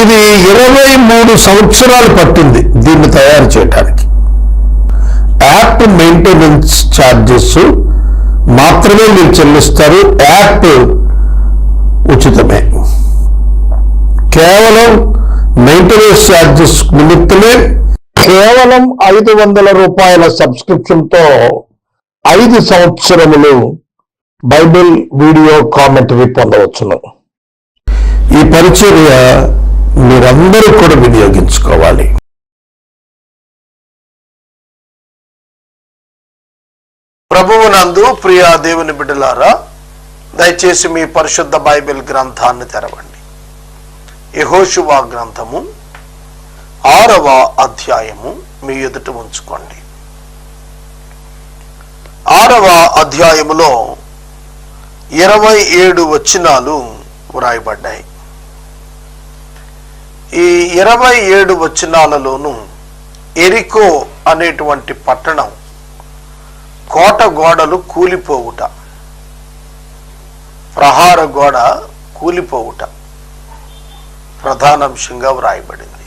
ఇది ఇరవై మూడు సంవత్సరాలు పట్టింది దీన్ని తయారు చేయడానికి యాప్ మెయింటెనెన్స్ ఛార్జెస్ మాత్రమే మీరు చెల్లిస్తారు. యాప్ ఉచితమే. కేవలం మెయింటెనెన్స్ ఛార్జెస్ నిమిత్తమే కేవలం ఐదు వందల రూపాయల సబ్స్క్రిప్షన్తో ఐదు సంవత్సరములు బైబిల్ వీడియో కామెంటరీ పొందవచ్చును. ఈ పరిచర్య మీరందరూ కూడా వినియోగించుకోవాలి. ప్రభువునందు ప్రియ దేవుని బిడ్డలారా దయచేసి మీ పరిశుద్ధ బైబిల్ గ్రంథాన్ని తెరవండి. యహోషువా గ్రంథము ఆరవ అధ్యాయము మీ ఎదుట ఉంచుకోండి. ఆరవ అధ్యాయములో ఇరవై ఏడు వచనాలు వ్రాయబడ్డాయి. ఈ ఇరవై ఏడు వచనాలలోనూ ఎరికో అనేటువంటి పట్టణం కోట గోడలు కూలిపోవుట. ప్రహార గోడ కూలిపోవుట. ప్రధానాంశంగా వ్రాయబడింది.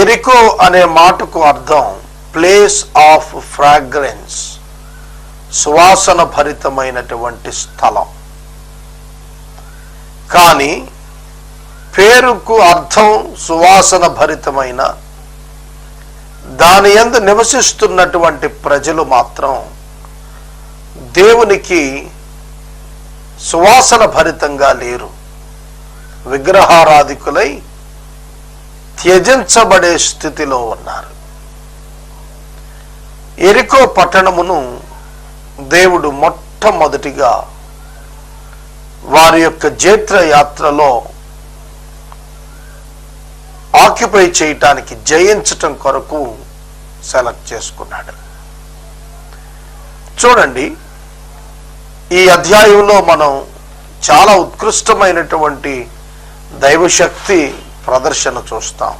ఎరికో అనే మాటకు అర్థం ప్లేస్ ఆఫ్ ఫ్రాగ్రెన్స్ సువాసన భరితమైనటువంటి స్థలం. కానీ పేరుకు అర్థం సువాసన భరితమైన దాని యందు నివసిస్తున్నటువంటి ప్రజలు మాత్రం దేవునికి సువాసన భరితంగా లేరు. విగ్రహారాధికులై త్యజించబడే స్థితిలో ఉన్నారు. ఎరికో పట్టణమును దేవుడు మొట్టమొదటిగా వారి యొక్క జైత్ర యాత్రలో ఆక్యుపై చేయటానికి జయించటం కొరకు సెలెక్ట్ చేసుకున్నాడు. చూడండి ఈ అధ్యాయంలో మనం చాలా ఉత్కృష్టమైనటువంటి దైవశక్తి ప్రదర్శన చూస్తాం.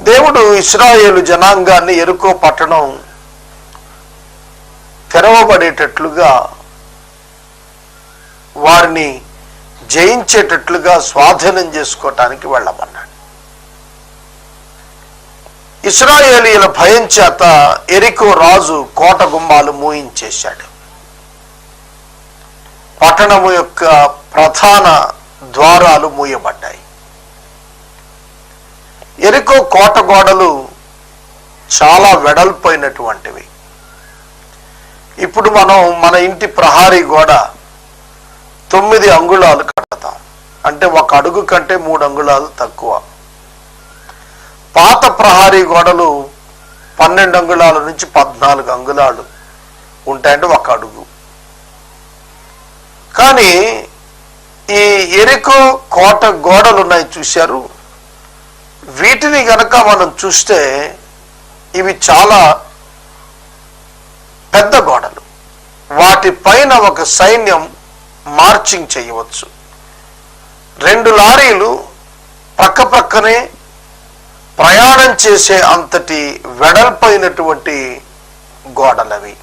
దేవుడు ఇస్రాయేలు జనాంగాన్ని ఎరుకో పట్టణం తెరవబడేటట్లుగా వారిని జయించేటట్లుగా స్వాధీనం చేసుకోవటానికి వెళ్ళమన్నాడు. ఇస్రాయేలీల భయం చేత ఎరికో రాజు కోట గుమ్మాలు మూయించేశాడు. పట్టణము యొక్క ప్రధాన ద్వారాలు మూయబడ్డాయి. ఎరికో కోట గోడలు చాలా వెడల్పోయినటువంటివి. ఇప్పుడు మనం మన ఇంటి ప్రహారీ గోడ తొమ్మిది అంగుళాలు కడతాం అంటే ఒక అడుగు కంటే మూడు అంగుళాలు తక్కువ. పాత ప్రహారీ గోడలు పన్నెండు అంగుళాల నుంచి పద్నాలుగు అంగుళాలు ఉంటాయంటే ఒక అడుగు. కానీ ఈ ఎరుకు కోట గోడలు ఉన్నాయి చూశారు. వీటిని గనక మనం చూస్తే ఇవి చాలా పెద్ద గోడలు. వాటిపైన ఒక సైన్యం మార్చింగ్ చేయవచ్చు. రెండు లారీలు పక్క పక్కనే ప్రయాణం చేసే అంతటి వెడల్పైనటువంటి గోడలవి.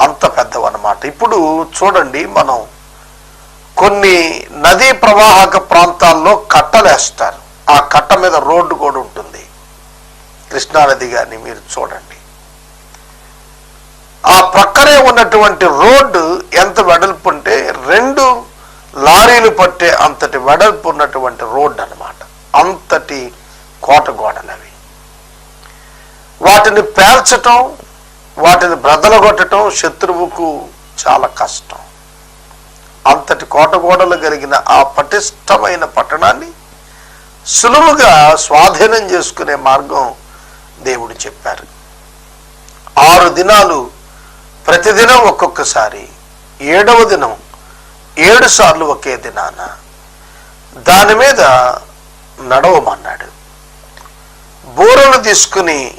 అంత పెద్దవన్నమాట. ఇప్పుడు చూడండి మనం కొన్ని నదీ ప్రవాహక ప్రాంతాల్లో కట్టలేస్తారు. ఆ కట్ట మీద రోడ్డు కూడా ఉంటుంది. కృష్ణానది గారిని మీరు చూడండి. ఆ ప్రక్కనే ఉన్నటువంటి రోడ్డు ఎంత వెడల్పు అంటే రెండు లారీలు పట్టే అంతటి వెడల్పు ఉన్నటువంటి రోడ్డు అన్నమాట. అంతటి కోట గోడలవి వాటిని పేల్చటం వాటిని బ్రదలగొట్టడం శత్రువుకు చాలా కష్టం. అంతటి కోట గోడలు కలిగిన ఆ పటిష్టమైన పట్టణాన్ని సులువుగా స్వాధీనం చేసుకునే మార్గం దేవుడు చెప్పారు. ఆరు దినాలు ప్రతిదినం ఒక్కొక్కసారి ఏడవ దినం ఏడు సార్లు ఒకే దినాన దాని మీద నడవమన్నాడు. బూరలు తీసుకుని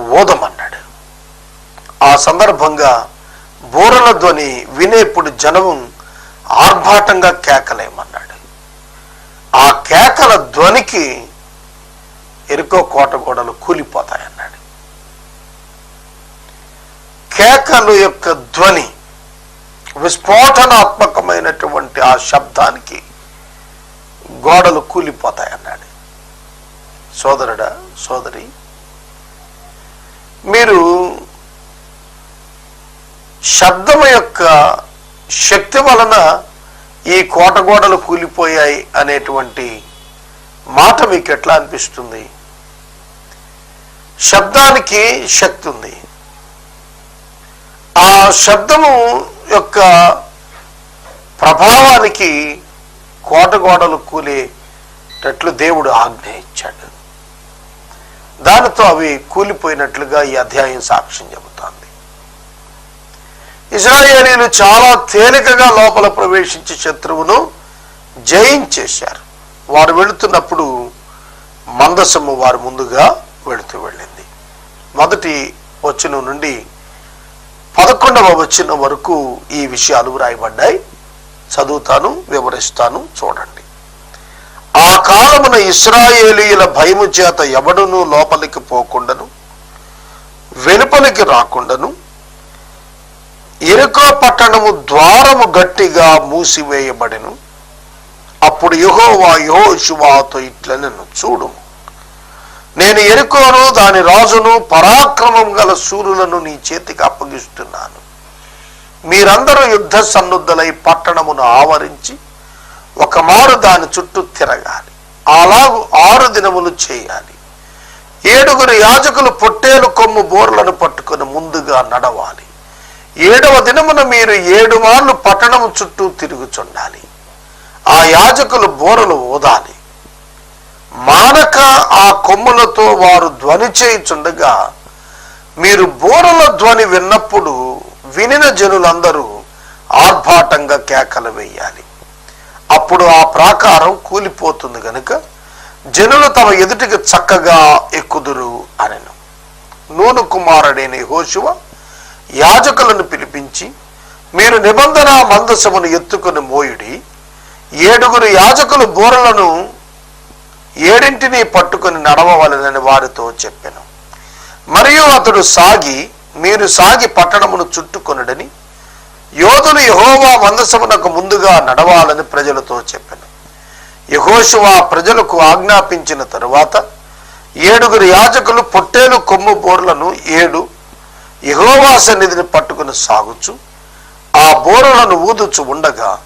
ఊదమన్నాడు. ఆ సందర్భంగా బూరల ధ్వని వినేప్పుడు జనము ఆర్భాటంగా కేకలేమన్నాడు. ఆ కేకల ధ్వనికి ఎరుకో కోట గోడలు కూలిపోతాయి. కేకలు యొక్క ధ్వని విస్ఫోటనాత్మకమైనటువంటి ఆ శబ్దానికి గోడలు కూలిపోతాయన్నాడు. సోదరుడా సోదరి మీరు శబ్దం యొక్క శక్తి వలన ఈ కోట గోడలు కూలిపోయాయి అనేటువంటి మాట మీకు ఎట్లా అనిపిస్తుంది? శబ్దానికి శక్తి ఉంది. శబ్దము యొక్క ప్రభావానికి కోట గోడలు కూలేటట్లు దేవుడు ఆజ్ఞ ఇచ్చాడు. దానితో అవి కూలిపోయినట్లుగా ఈ అధ్యాయం సాక్ష్యం చెబుతోంది. ఇజ్రాయేలీలు చాలా తేలికగా లోపల ప్రవేశించి శత్రువును జయించేశారు వారు వెళుతున్నప్పుడు మందసము వారు ముందుగా వెళుతూ వెళ్ళింది. మొదటి వచనం నుండి పదకొండవ వచ్చిన వరకు ఈ విషయాలు వ్రాయబడ్డాయి. చదువుతాను వివరిస్తాను చూడండి. ఆ కాలమున ఇస్రాయేలీయుల భయము చేత ఎవడును లోపలికి పోకుండాను వెలుపలికి రాకుండాను ఎరుకో పట్టణము ద్వారము గట్టిగా మూసివేయబడెను. అప్పుడు యహోవా యహోశువాతో ఇట్లనను చూడు నేను ఎరుకోను దాని రాజును పరాక్రమం గల సూర్యులను నీ చేతికి అప్పగిస్తున్నాను. మీరందరూ యుద్ధ సన్నుద్ధులై పట్టణమును ఆవరించి ఒక మారు దాని చుట్టూ తిరగాలి. అలాగు ఆరు దినములు చేయాలి. ఏడుగురు యాజకులు పొట్టేలు కొమ్ము బోర్లను పట్టుకొని ముందుగా నడవాలి. ఏడవ దినమున మీరు ఏడు మార్లు పట్టణము చుట్టూ తిరుగుచుండాలి. ఆ యాజకులు బోరలు ఊదాలి. మానక ఆ కొమ్ములతో వారు ధ్వని చేయుచుండగా మీరు బోరల ధ్వని విన్నప్పుడు వినిన జనులందరూ ఆర్భాటంగా కేకలు వేయాలి. అప్పుడు ఆ ప్రాకారం కూలిపోతుంది గనుక జనులు తమ ఎదుటికి చక్కగా ఎక్కుదురు అనెను. నూను కుమారుడైన హోషువ యాజకులను పిలిపించి మీరు నిబంధన మందసమును ఎత్తుకుని మోయుడి ఏడుగురు యాజకులు బోరలను ఏడింటిని పట్టుకుని నడవవలనని వారితో చెప్పెను. మరియు అతడు సాగి మీరు సాగి పట్టణమును చుట్టుకొనుడని యోధులు యహోవా మందసమునకు ముందుగా నడవాలని ప్రజలతో చెప్పాను. యహోశువా ప్రజలకు ఆజ్ఞాపించిన తరువాత ఏడుగురు యాజకులు పొట్టేలు కొమ్ము బోర్లను ఏడు యహోవా సన్నిధిని పట్టుకుని సాగుచు ఆ బోరలను ఊదుచు ఉండగా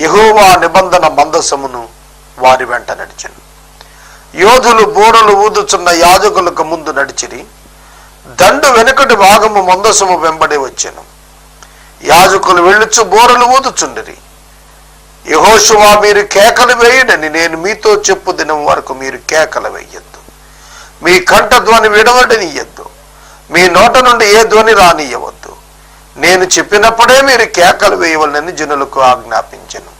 యహోవా నిబంధన మందసమును వారి వెంట నడిచెను. యోధులు బోరలు ఊదుచున్న యాజకులకు ముందు నడిచిరి. దండు వెనుకటి భాగము మందసము వెంబడి వచ్చెను. యాజకులు వెళ్ళుచు బోరలు ఊదుచుండిరి. యహోశువా మీరు కేకలు వేయడని నేను మీతో చెప్పు దినం వరకు మీరు కేకలు వేయద్దు. మీ కంఠ ధ్వని విడవడనియద్దు. మీ నోట నుండి ఏ ధ్వని రానియవద్దు. నేను చెప్పినప్పుడే మీరు కేకలు వేయవలనని జనులకు ఆజ్ఞాపించను.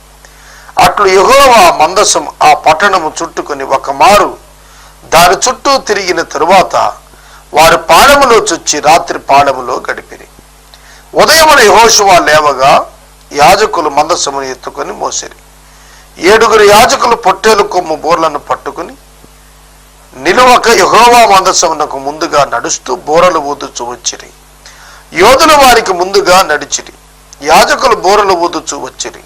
అట్లు యహోవా మందసం ఆ పట్టణము చుట్టుకుని ఒక మారు. దాని చుట్టూ తిరిగిన తరువాత వారు పాడములో చొచ్చి రాత్రి పాడములో గడిపిరి. ఉదయమున యెహోషువ లేవగా యాజకులు మందసమును ఎత్తుకొని మోసిరి. ఏడుగురు యాజకులు పొట్టేలు కొమ్ము బోర్లను పట్టుకుని నిలువక యహోవా మందసమునకు ముందుగా నడుస్తూ బోరలు ఊదుచు వచ్చిరి. యోధులు వారికి ముందుగా నడిచిరి. యాజకులు బోరలు ఊదుచు వచ్చిరి.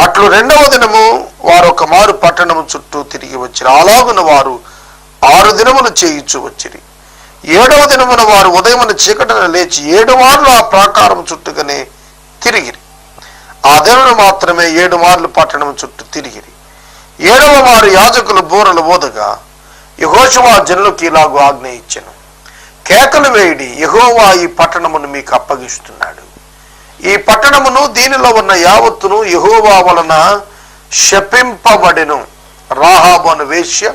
అట్లు రెండవ దినము వారు ఒక మారు పట్టణము చుట్టూ తిరిగి వచ్చిరి. అలాగున వారు ఆరు దినములు చేయించు వచ్చిరి. ఏడవ దినమున వారు ఉదయమున చీకటిన లేచి ఏడు మార్లు ఆ ప్రాకారం చుట్టుగానే తిరిగిరి. ఆ దినమును మాత్రమే ఏడు మార్లు పట్టణం చుట్టూ తిరిగిరి. ఏడవ వారు యాజకులు బూరలు ఓదగా యహోశవా జనులకు ఇలాగు ఆజ్ఞ ఇచ్చెను. కేకలు వేయుడి యహోవా ఈ పట్టణమును మీకు అప్పగిస్తున్నాడు. ఈ పట్టణమును దీనిలో ఉన్న యావత్తును యహోవా వలన శపింపబడిను. రాహాబు అను వేశ్య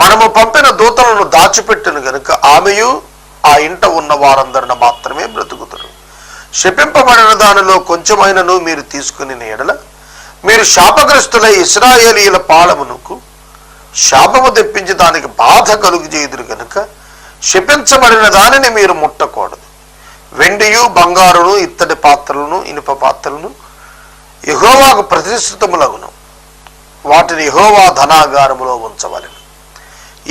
మనము పంపిన దూతలను దాచిపెట్టును గనుక ఆమెయు ఆ ఇంట ఉన్న వారందరిని మాత్రమే బ్రతుకుతారు. శపింపబడిన దానిలో కొంచెమైనను మీరు తీసుకుని ఎడల మీరు శాపగ్రస్తులై ఇస్రాయేలీల పాలమునకు శాపము తెప్పించి దానికి బాధ కలుగు చేయుదురు గనుక శపించబడిన దానిని మీరు ముట్టకూడదు. వెండియు బంగారును ఇత్తడి పాత్రలను ఇనుప పాత్రలను యహోవాకు ప్రతిష్ఠితములగును. వాటిని యహోవా ధనాగారములో ఉంచవలెను.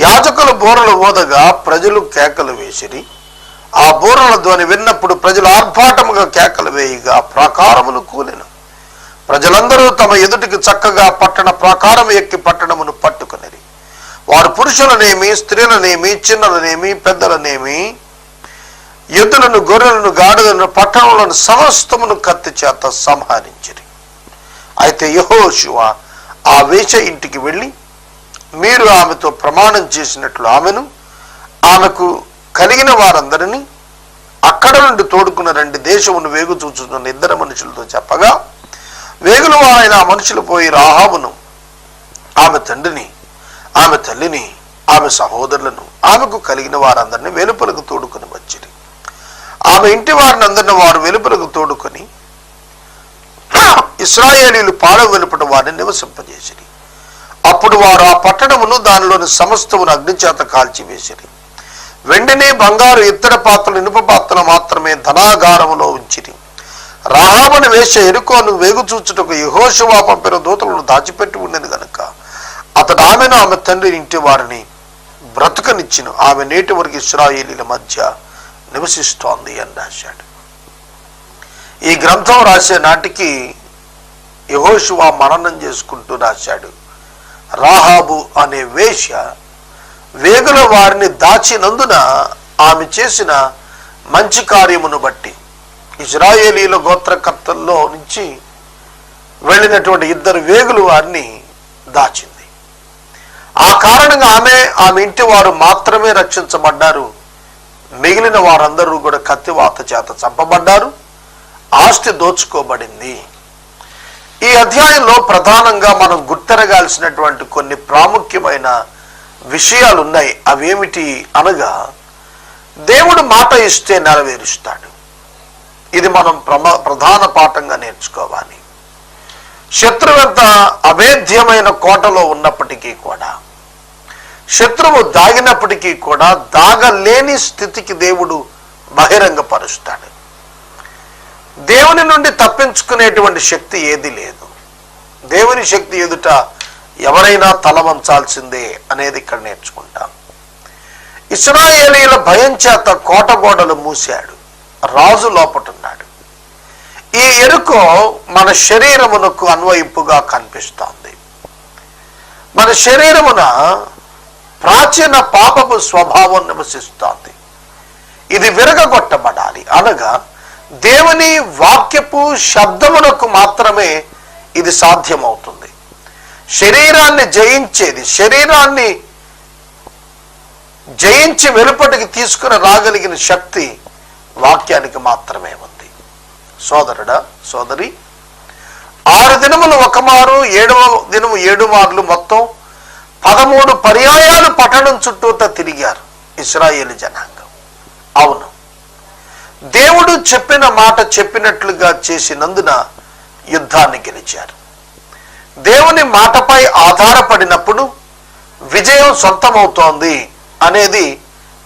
యాజకులు బోరలు ఓదగా ప్రజలు కేకలు వేసిరి. ఆ బోరల ధ్వని విన్నప్పుడు ప్రజలు ఆర్భాటముగా కేకలు వేయగా ప్రాకారములు కూలెను. ప్రజలందరూ తమ ఎదుటికి చక్కగా పట్టణ ప్రాకారం ఎక్కి పట్టణమును పట్టుకునేది వారు పురుషులనేమి స్త్రీలనేమి చిన్నలనేమి పెద్దలనేమి ఎద్దులను గొర్రెలను గాడిదలను పట్టణంలోని సమస్తమును కత్తి చేత సంహరించిరి. అయితే యహోశివ ఆ వేష ఇంటికి వెళ్ళి మీరు ఆమెతో ప్రమాణం చేసినట్లు ఆమెను ఆమెకు కలిగిన వారందరినీ అక్కడ నుండి తోడుకున్న రెండు దేశమును వేగు చూచుతున్న ఇద్దరు మనుషులతో చెప్పగా వేగులు ఆయన ఆ మనుషులు పోయి రాహాబును ఆమె తండ్రిని ఆమె తల్లిని ఆమె సహోదరులను ఆమెకు కలిగిన వారందరినీ వెలుపలకు తోడుకొని వచ్చిరి. ఆమె ఇంటి వారిని అందరిని వారు వెలుపలకు తోడుకొని ఇస్రాయేలీలు పాడ వెలుపట వారిని నివసింపజేసిరి. అప్పుడు వారు ఆ పట్టణమును దానిలోని సమస్తమును అగ్నిచేత కాల్చివేసిరి వెండిని బంగారు ఇతర పాత్రలు ఇనుప పాత్రలు మాత్రమే ధనాగారములో ఉంచిరి. రాహాబని వేష ఎరుకోను వేగుచూచుటకు యహోశివా పంపిన దూతలను దాచిపెట్టి ఉండేది గనుక అతడు ఆమెను ఆమె తండ్రి ఇంటి వారిని బ్రతకనిచ్చిన. ఆమె నేటి వరకు ఇస్రాయేలీల మధ్య నివసిస్తోంది అని రాశాడు. ఈ గ్రంథం రాసే నాటికి యహోశివా మననం చేసుకుంటూ రాశాడు. రాహాబు అనే వేష వేగుల వారిని దాచినందున ఆమె చేసిన మంచి కార్యమును బట్టి ఇజ్రాయేలీల గోత్రకర్తల్లో నుంచి వెళ్ళినటువంటి ఇద్దరు వేగులు వారిని దాచింది. ఆ కారణంగా ఆమె ఆమె ఇంటి వారు మాత్రమే రక్షించబడ్డారు. మిగిలిన వారందరూ కూడా కత్తివాత చేత చంపబడ్డారు. ఆస్తి దోచుకోబడింది. ఈ అధ్యాయంలో ప్రధానంగా మనం గుర్తెరగాల్సినటువంటి కొన్ని ప్రాముఖ్యమైన విషయాలు ఉన్నాయి అవేమిటి అనగా దేవుడు మాట ఇస్తే నెరవేరుస్తాడు. ఇది మనం ప్రమ ప్రధాన పాఠంగా నేర్చుకోవాలి. శత్రువు ఎంత అభేద్యమైన కోటలో ఉన్నప్పటికీ కూడా శత్రువు దాగినప్పటికీ కూడా దాగలేని స్థితికి దేవుడు బహిరంగపరుస్తాడు. దేవుని నుండి తప్పించుకునేటువంటి శక్తి ఏది లేదు. దేవుని శక్తి ఎదుట ఎవరైనా తల వంచాల్సిందే అనేది ఇక్కడ నేర్చుకుంటాం. ఇస్రాయేలీల భయం చేత కోట గోడలు మూశాడు. రాజు లోపటున్నాడు. ఈ ఎరుక మన శరీరమునకు అన్వయింపుగా కనిపిస్తోంది. మన శరీరమున ప్రాచీన పాపపు స్వభావం నివసిస్తోంది. ఇది విరగగొట్టబడాలి. అనగా దేవుని వాక్యపు శబ్దమునకు మాత్రమే ఇది సాధ్యమవుతుంది. శరీరాన్ని జయించేది శరీరాన్ని జయించి వెలుపటికి తీసుకుని రాగలిగిన శక్తి వాక్యానికి మాత్రమే ఉంది. సోదరుడా సోదరి ఆరు దినములు ఒక మారు ఏడవ దినము ఏడు మార్లు మొత్తం పదమూడు పర్యాయాలు పట్టణం చుట్టూత తిరిగారు ఇస్రాయేల్ జనాంగం. అవును. దేవుడు చెప్పిన మాట చెప్పినట్లుగా చేసినందున యుద్ధాన్ని గెలిచారు. దేవుని మాటపై ఆధారపడినప్పుడు విజయం సొంతమవుతోంది అనేది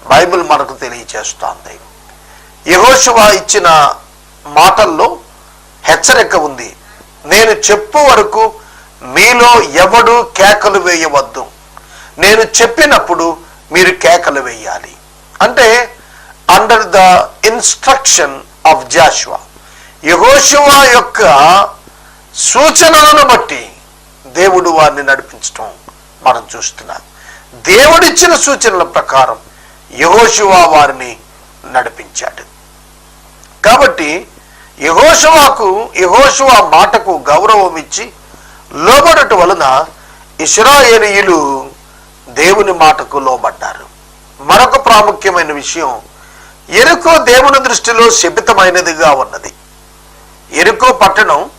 బైబిల్ మనకు తెలియచేస్తోంది. యహోశివ ఇచ్చిన మాటల్లో హెచ్చరిక ఉంది. నేను చెప్పు వరకు మీలో ఎవడు కేకలు వేయవద్దు. నేను చెప్పినప్పుడు మీరు కేకలు వేయాలి. అంటే under the instruction of Joshua యహోశివా యొక్క సూచనలను బట్టి దేవుడు వారిని నడిపించటం మనం చూస్తున్నాం. దేవుడిచ్చిన సూచనల ప్రకారం యహోశివా వారిని నడిపించాడు. కాబట్టి యహోశివాకు యహోశివా మాటకు గౌరవం ఇచ్చి లోబడట వలన ఇస్రాయేలీయులు దేవుని మాటకు లోబడ్డారు. మరొక ప్రాముఖ్యమైన విషయం ఎరుకో దేవుని దృష్టిలో శపితమైనదిగా ఉన్నది. ఎరుకో పట్టణం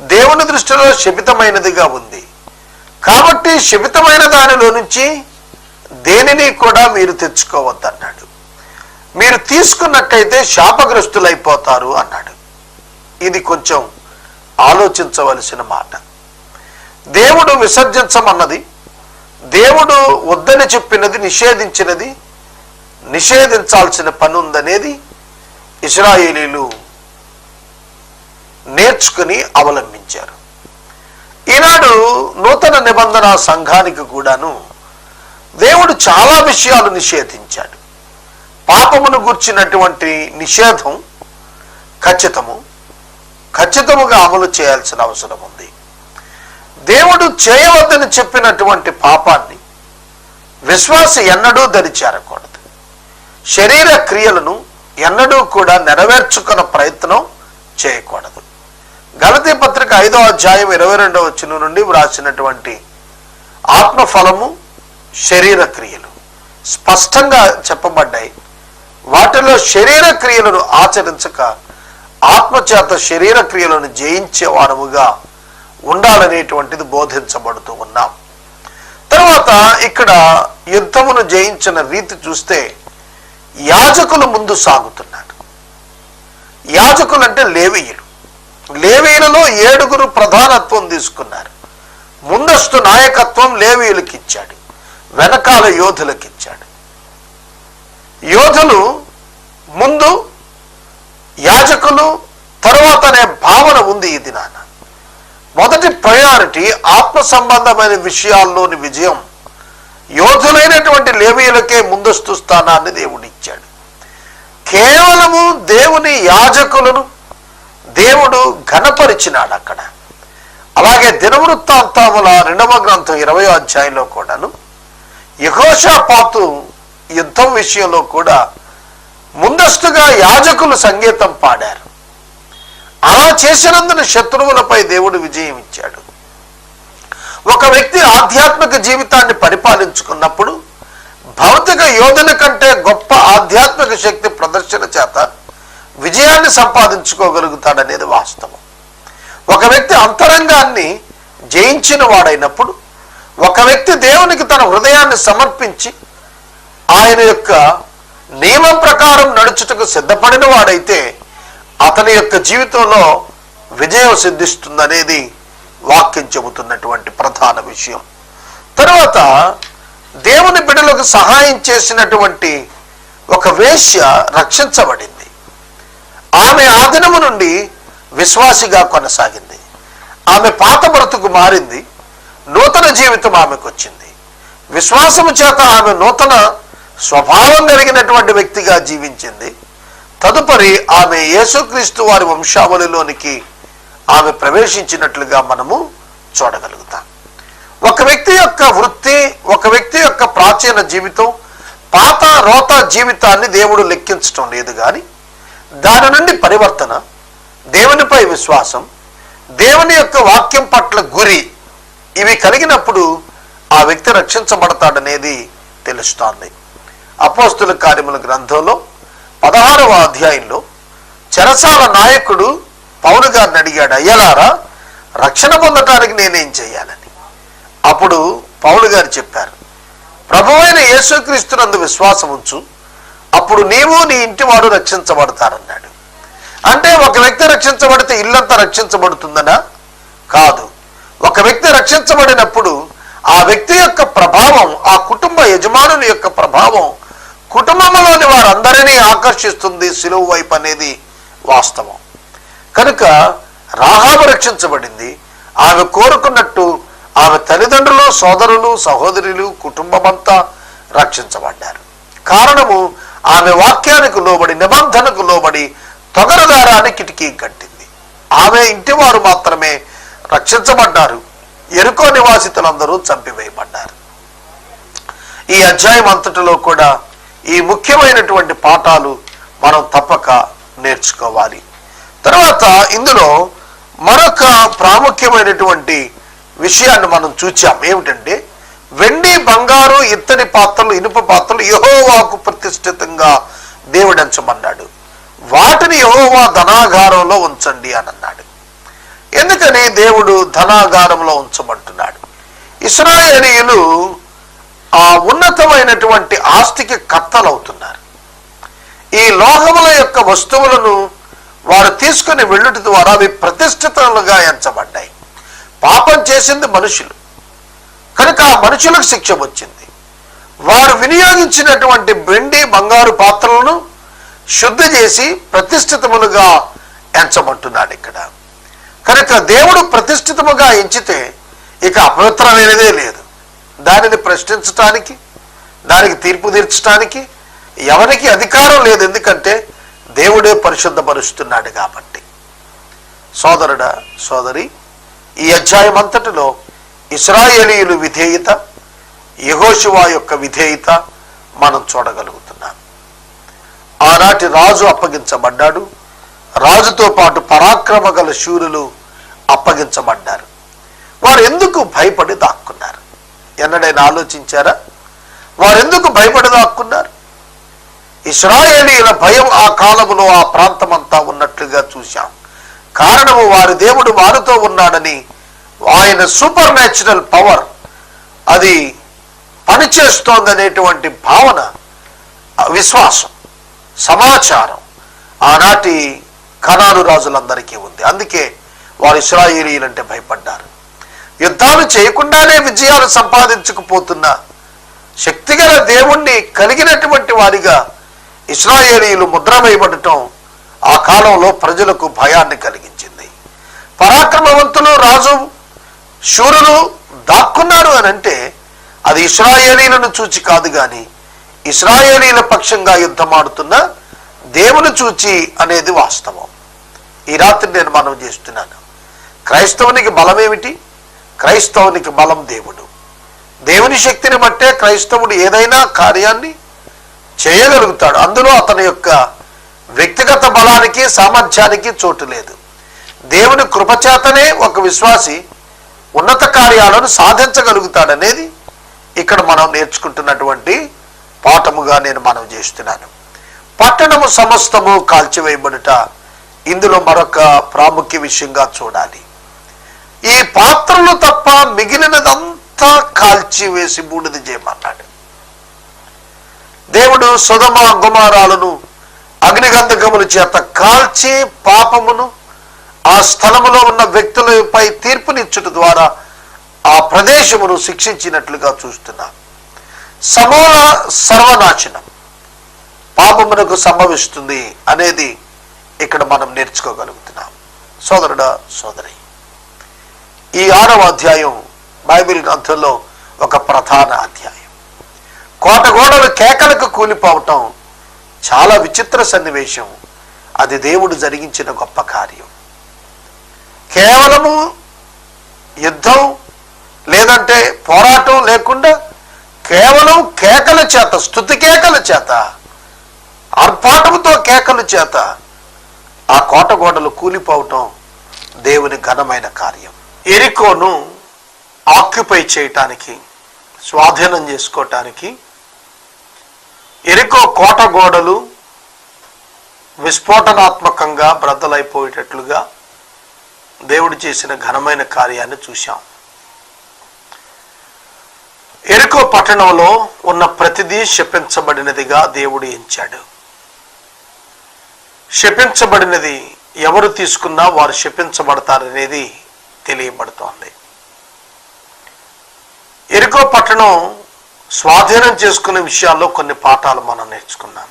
దేవుని దృష్టిలో శపితమైనదిగా ఉంది. కాబట్టి శపితమైన దానిలో నుంచి దేనిని కూడా మీరు తెచ్చుకోవద్దన్నాడు. మీరు తీసుకున్నట్టయితే శాపగ్రస్తులైపోతారు అన్నాడు. ఇది కొంచెం ఆలోచించవలసిన మాట. దేవుడు విసర్జించమన్నది దేవుడు వద్దని చెప్పినది నిషేధించినది నిషేధించాల్సిన పని ఉందనేది ఇస్రాయేలీలు నేర్చుకుని అవలంబించారు. ఈనాడు నూతన నిబంధన సంఘానికి కూడాను దేవుడు చాలా విషయాలు నిషేధించాడు. పాపమును గుర్చినటువంటి నిషేధం ఖచ్చితము ఖచ్చితముగా అమలు చేయాల్సిన అవసరం ఉంది దేవుడు చేయవద్దని చెప్పినటువంటి పాపాన్ని విశ్వాస ఎన్నడూ దరిచేరకూడదు. శరీర క్రియలను ఎన్నడూ కూడా నెరవేర్చుకున్న ప్రయత్నం చేయకూడదు. గలతీ పత్రిక ఐదో అధ్యాయం ఇరవై రెండవ వచ్చిన నుండి వ్రాసినటువంటి ఆత్మఫలము శరీర క్రియలు. స్పష్టంగా చెప్పబడ్డాయి. వాటిలో శరీర క్రియలను ఆచరించక ఆత్మచేత శరీర క్రియలను జయించే వారముగా ఉండాలనేటువంటిది బోధించబడుతూ ఉన్నాం. తర్వాత ఇక్కడ యుద్ధమును జయించిన రీతి చూస్తే యాజకులు ముందు సాగుతున్నారు. యాజకులు అంటే లేవీయులు. లేవీయులలో ఏడుగురు ప్రధానత్వం తీసుకున్నారు. ముందస్తు నాయకత్వం లేవీయులకి ఇచ్చాడు. వెనకాల యోధులకు ఇచ్చాడు. యోధులు ముందు యాజకులు తరువాతనే భావన ఉంది ఇది నాన్న మొదటి ప్రయారిటీ ఆత్మ సంబంధమైన విషయాల్లోని విజయం. యోధులైనటువంటి లేవీయులకే ముందస్తు స్థానాన్ని దేవుడిచ్చాడు. కేవలము దేవుని యాజకులను దేవుడు ఘనపరిచినాడు అక్కడ. అలాగే దినవృత్తాంతముల రెండవ గ్రంథం ఇరవై అధ్యాయంలో కూడాను యహోషాపాతు యుద్ధం విషయంలో కూడా ముందస్తుగా యాజకులు సంగీతం పాడారు. అలా చేసినందున శత్రువులపై దేవుడు విజయం ఇచ్చాడు. ఒక వ్యక్తి ఆధ్యాత్మిక జీవితాన్ని పరిపాలించుకున్నప్పుడు భౌతిక యోధన కంటే గొప్ప ఆధ్యాత్మిక శక్తి ప్రదర్శన చేత విజయాన్ని సంపాదించుకోగలుగుతాడనేది వాస్తవం. ఒక వ్యక్తి అంతరంగాన్ని జయించిన వాడైనప్పుడు ఒక వ్యక్తి దేవునికి తన హృదయాన్ని సమర్పించి ఆయన యొక్క నియమం ప్రకారం నడుచుటకు సిద్ధపడిన వాడైతే అతని యొక్క జీవితంలో విజయం సిద్ధిస్తుందనేది వాక్యం చెబుతున్నటువంటి ప్రధాన విషయం. తరువాత దేవుని బిడ్డలకు సహాయం చేసినటువంటి ఒక వేశ్య రక్షించబడింది. ఆమె ఆదినము నుండి విశ్వాసిగా కొనసాగింది. ఆమె పాత బ్రతుకు మారింది. నూతన జీవితం ఆమెకు వచ్చింది. విశ్వాసము చేత ఆమె నూతన స్వభావం కలిగినటువంటి వ్యక్తిగా జీవించింది. తదుపరి ఆమె యేసుక్రీస్తు వారి వంశావళిలోనికి ఆమె ప్రవేశించినట్లుగా మనము చూడగలుగుతాం. ఒక వ్యక్తి యొక్క వృత్తి ఒక వ్యక్తి యొక్క ప్రాచీన జీవితం పాత రోత జీవితాన్ని దేవుడు లెక్కించటం లేదు కానీ దాని నుండి పరివర్తన దేవునిపై విశ్వాసం దేవుని యొక్క వాక్యం పట్ల గురి ఇవి కలిగినప్పుడు ఆ వ్యక్తి రక్షించబడతాడనేది తెలుస్తోంది. అపోస్తుల కార్యముల గ్రంథంలో పదహారవ అధ్యాయంలో చెరసాల నాయకుడు పౌలు గారిని అడిగాడు అయ్యలారా రక్షణ పొందటానికి నేనేం చేయాలని? అప్పుడు పౌలు గారు చెప్పారు ప్రభువైన యేసుక్రీస్తునందు విశ్వాసం ఉంచు అప్పుడు నీవు నీ ఇంటి వాడు రక్షించబడతారన్నాడు. అంటే ఒక వ్యక్తి రక్షించబడితే ఇల్లంతా రక్షించబడుతుందనా? కాదు ఒక వ్యక్తి రక్షించబడినప్పుడు ఆ వ్యక్తి యొక్క ప్రభావం ఆ కుటుంబ యజమానుని యొక్క ప్రభావం కుటుంబంలోని వారందరినీ ఆకర్షిస్తుంది సిలువు వైపు అనేది వాస్తవం. కనుక రాహాబు రక్షించబడింది. ఆమె కోరుకున్నట్టు ఆమె తల్లిదండ్రులు సోదరులు సహోదరులు కుటుంబమంతా రక్షించబడ్డారు. కారణము ఆమె వాక్యానికి లోబడి నిబంధనకు లోబడి తొగరదారాన్ని కిటికీ కట్టింది. ఆమె ఇంటివారు మాత్రమే రక్షించబడ్డారు. ఎరుకో నివాసితులందరూ చంపివేయబడ్డారు. ఈ అధ్యాయం అంతటిలో కూడా ఈ ముఖ్యమైనటువంటి పాఠాలు మనం తప్పక నేర్చుకోవాలి. తర్వాత ఇందులో మరొక ప్రాముఖ్యమైనటువంటి విషయాన్ని మనం చూచాం. ఏమిటంటే వెండి బంగారు ఇత్తడి పాత్రలు ఇనుప పాత్రలు యహోవాకు ప్రతిష్ఠితంగా దేవుడంచమన్నాడు. వాటిని యహోవా ధనాగారంలో ఉంచండి అని అన్నాడు ఎందుకని దేవుడు ధనాగారంలో ఉంచమంటున్నాడు? ఇస్రాయేలీయులు ఆ ఉన్నతమైనటువంటి ఆస్తికి కర్తలవుతున్నారు ఈ లోహముల యొక్క వస్తువులను వారు తీసుకుని వెళ్ళుట ద్వారా అవి ప్రతిష్ఠితలుగా ఎంచబడ్డాయి. పాపం చేసింది మనుషులు. కనుక ఆ మనుషులకు శిక్ష వచ్చింది. వారు వినియోగించినటువంటి వెండి బంగారు పాత్రలను శుద్ధి చేసి ప్రతిష్ఠితములుగా ఎంచమంటున్నాడు ఇక్కడ. కనుక దేవుడు ప్రతిష్ఠితముగా ఎంచితే ఇక అపవిత్రమైనదే లేదు. దానిని ప్రశ్నించటానికి దానికి తీర్పు తీర్చడానికి ఎవరికి అధికారం లేదు. ఎందుకంటే దేవుడే పరిశుద్ధపరుస్తున్నాడు కాబట్టి. సోదరుడా సోదరి ఈ అధ్యాయం అంతటిలో ఇస్రాయేలీయులు విధేయత యహోశివా యొక్క విధేయత మనం చూడగలుగుతున్నాం. ఆనాటి రాజు అప్పగించబడ్డాడు. రాజుతో పాటు పరాక్రమ గల శూరులు అప్పగించబడ్డారు. వారు ఎందుకు భయపడి దాక్కున్నారు? ఎన్నడైనా ఆలోచించారా? వారెందుకు భయపడదాక్కున్నారు భయపడి ఇస్రాయేలీల భయం ఆ కాలములో ఆ ప్రాంతమంతా ఉన్నట్లుగా చూశాం. కారణము వారి దేవుడు వారితో ఉన్నాడని ఆయన సూపర్ న్యాచురల్ పవర్ అది పనిచేస్తోందనేటువంటి భావన విశ్వాసం సమాచారం ఆనాటి కణాలు రాజులందరికీ ఉంది. అందుకే వారు ఇస్రాయేలీలంటే భయపడ్డారు. యుద్ధాలు చేయకుండానే విజయాలు సంపాదించకపోతున్న శక్తిగల దేవుణ్ణి కలిగినటువంటి వారిగా ఇస్రాయేలీలు ముద్ర వేయబడటం ఆ కాలంలో ప్రజలకు భయాన్ని కలిగించింది. పరాక్రమవంతులు రాజు శూరులు దాక్కున్నారు అని అంటే అది ఇస్రాయేలీలను చూచి కాదు గాని ఇస్రాయేలీల పక్షంగా యుద్ధమాడుతున్న దేవుని చూచి అనేది వాస్తవం. ఈ రాత్రి నేను మనం చేస్తున్నాను. క్రైస్తవునికి బలమేమిటి? ఏమిటి క్రైస్తవునికి బలం దేవుడు. దేవుని శక్తిని బట్టే క్రైస్తవుడు ఏదైనా కార్యాన్ని చేయగలుగుతాడు. అందులో అతని యొక్క వ్యక్తిగత బలానికి సామర్థ్యానికి చోటు లేదు. దేవుని కృపచేతనే ఒక విశ్వాసి ఉన్నత కార్యాలను సాధించగలుగుతాడనేది ఇక్కడ మనం నేర్చుకుంటున్నటువంటి పాఠముగా నేను మనం చేస్తున్నాను. పట్టణము సమస్తము కాల్చివేయబడుట. ఇందులో మరొక ప్రాముఖ్య విషయంగా చూడాలి. ఈ పాత్రలు తప్ప మిగిలినదంతా కాల్చివేసి బూడిద చేయమన్నాడు. దేవుడు సుధమ గుమారాలను అగ్నిగంధకముల చేత కాల్చి పాపమును ఆ స్థలములో ఉన్న వ్యక్తులపై తీర్పునిచ్చుట ద్వారా ఆ ప్రదేశమును శిక్షించినట్లుగా చూస్తున్నాం. సమూల సర్వనాశనం పాపమునకు సంభవిస్తుంది అనేది ఇక్కడ మనం నేర్చుకోగలుగుతున్నాం. సోదరుడా సోదరి ఈ ఆరవ అధ్యాయం బైబిల్ గ్రంథంలో ఒక ప్రధాన అధ్యాయం. కోటగోడలు కేకలకు కూలిపోవటం చాలా విచిత్ర సన్నివేశం. అది దేవుడు జరిగించిన గొప్ప కార్యం. కేవలము యుద్ధం లేదంటే పోరాటం లేకుండా కేవలం కేకల చేత స్థుతి కేకల చేత ఆర్భాటముతో కేకల చేత ఆ కోటగోడలు కూలిపోవటం దేవుని ఘనమైన కార్యం. ఎరికోను ఆక్యుపై చేయటానికి స్వాధీనం చేసుకోవటానికి ఎరికో కోట గోడలు విస్ఫోటనాత్మకంగా బ్రద్దలైపోయేటట్లుగా దేవుడు చేసిన ఘనమైన కార్యాన్ని చూశాం. ఎరుకో పట్టణంలో ఉన్న ప్రతిదీ శపించబడినదిగా దేవుడు ఎంచాడు. శపించబడినది ఎవరు తీసుకున్నా వారు శపించబడతారనేది తెలియబడుతోంది ఎరుకో పట్టణం స్వాధీనం చేసుకునే విషయాల్లో కొన్ని పాఠాలు మనం నేర్చుకున్నాం.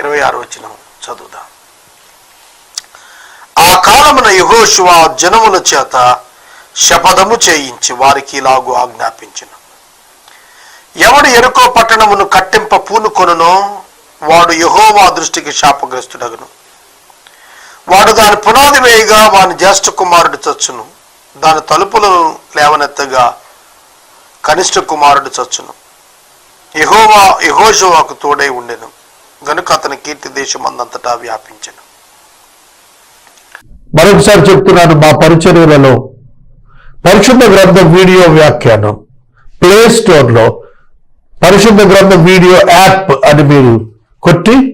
ఇరవై ఆరు వచ్చిన చదువుదాం. ఆ కాలమున యహోశివ జనముల చేత శపథము చేయించి వారికి ఇలాగు ఆజ్ఞాపించిన. ఎవడు ఎరుకో పట్టణమును కట్టింప పూనుకొనునో వాడు యహోవా దృష్టికి శాపగ్రస్తుడగను. వాడు దాని పునాది వేయగా వాని జ్యేష్ఠ కుమారుడు చచ్చును. దాని తలుపులను లేవనెత్తగా కనిష్ట కుమారుడు చచ్చును. యహోవా యహోషువాకు తోడై ఉండెను. గనుక అతని కీర్తి దేశం వ్యాపించను. మరొకసారి చెప్తున్నాను మా పరిచర్యలలో పరిశుద్ధ గ్రంథ వీడియో వ్యాఖ్యానం. ప్లే స్టోర్లో పరిశుద్ధ గ్రంథ వీడియో యాప్ అని మీరు కొట్టి